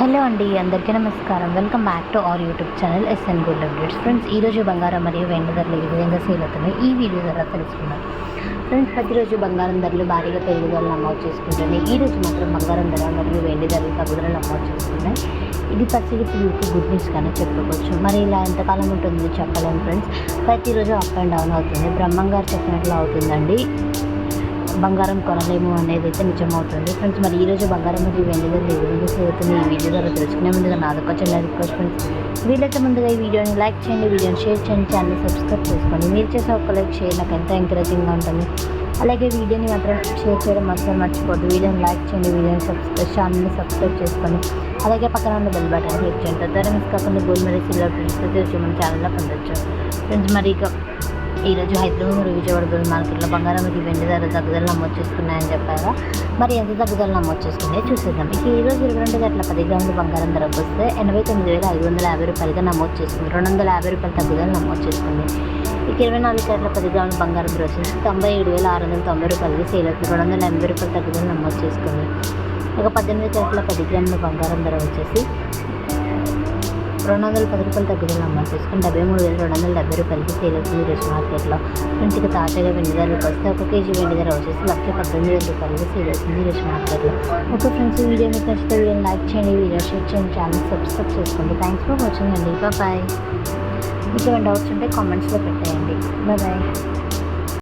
Hello అండి అందరికీ నమస్కారం. Welcome back to our YouTube channel SN gold updates. Friends ఈరోజు బంగారం మరియు వెండి ధరలు ఏ విధంగా సేల్ అవుతున్నాయి ఈ వీడియో ద్వారా తెలుసుకుందాం. ఫ్రెండ్స్ ప్రతిరోజు బంగారం ధరలు భారీగా పెరుగుదల నమోదు చేసుకుంటుంది. ఈ రోజు మాత్రం బంగారం ధర మరియు వెండి ధరలు తగ్గుదల నమోదు చేసుకున్నాయి ఇది పరిస్థితి పిల్లలకి గుడ్ న్యూస్ కానీ చెప్పుకోవచ్చు. మరి ఇలా ఎంతకాలం ఉంటుందో చెప్పలేము ఫ్రెండ్స్. ప్రతిరోజు అప్ అండ్ డౌన్ అవుతుంది. బ్రహ్మం గారు చెప్పినట్లు అవుతుందండి. బంగారం కొనలేము అనేది అయితే నిజమవుతుంది. ఫ్రెండ్స్ మరి ఈరోజు బంగారం మరియు వెండి ధరలు ఈ వీడియో ద్వారా తెలుసుకునే ముందుగా నాదొక చిన్న రిక్వెస్ట్ ఫ్రెండ్స్. వీలైతే ముందుగా ఈ వీడియోని లైక్ చేయండి వీడియోని షేర్ చేయండి ఛానల్ సబ్స్క్రైబ్ చేసుకోండి. మీరు చేసే ఒక లైక్ షేర్ నాకు ఎంతో ఎంకరేజింగ్గా ఉంటుంది. అలాగే వీడియోని మాత్రం షేర్ చేయడం అసలు మర్చిపోద్దు వీడియోని లైక్ చేయండి వీడియోని సబ్స్క్రైబ్ ఛానల్ని సబ్స్క్రైబ్ చేసుకోండి. అలాగే పక్కన ఉన్న బెల్ బటన్ క్లిక్ చేయండి. తద్వారా మిస్ కాకుండా గోల్డ్ మెడల్ సిల్వర్ ఫ్రెండ్స్ ప్రతి మన ఛానల్లో పొందొచ్చు. ఫ్రెండ్స్ మరి ఇక ఈరోజు హైదరాబాద్ మరియు విజయవాడ గోల్డ్ మార్కెట్లో బంగారం ఇది వెండి ధర తగ్గుదల నమోదు చేసుకున్నాయని చెప్పారా? మరి ఎంత తగ్గుదల నమోదు చేసుకున్నాయో చూసేద్దాం. ఇక ఈ రోజు ఇరవై రెండు గంటల పది గ్రాముల బంగారం ధరకు వస్తే ఎనభై తొమ్మిది వేల ఐదు వందల యాభై రూపాయలుగా నమోదు చేసుకుంది. రెండు వందల యాభై రూపాయల తగ్గుదల నమోదు చేసుకుంది. ఇక ఇరవై నాలుగు గంటల పది గ్రాముల బంగారం ధర వచ్చేసి తొంభై ఏడు వేల ఆరు వందల తొంభై రూపాయలకి సేల్ అవుతుంది. రెండు వందల ఎనభై రూపాయల తగ్గుదల నమోదు చేసుకుంది. ఒక పద్దెనిమిది గంటల పది గ్రాముల బంగారం ధర వచ్చేసి రెండు వందల పది రూపాయలు తగ్గుదల నమోదు చేసుకుని డెబ్బై మూడు వేల రెండు వందల డెబ్బై రూపాయలకి సేల్ అవుతుంది రేషన్ మార్కెట్లో. ఫ్రెండ్స్ ఇక తాజాగా వెండి ధరలకు వస్తే ఒక కేజీ వెండి ధర వచ్చేసి లక్ష పద్దెనిమిది వేల రూపాయలకి సేల్ అవుతుంది రేషన్ మార్కెట్లో. ఓకే ఫ్రెండ్స్ వీడియో మీకు నచ్చితే వీడియోని లైక్ చేయండి వీడియో షేర్ చేయండి ఛానల్ సబ్స్క్రైబ్ చేసుకోండి. థ్యాంక్స్ ఫర్ వాచింగ్ అండి. బాయ్ మీకు ఏమైనా డౌట్స్ ఉంటే కామెంట్స్లో పెట్టేయండి. బాయ్.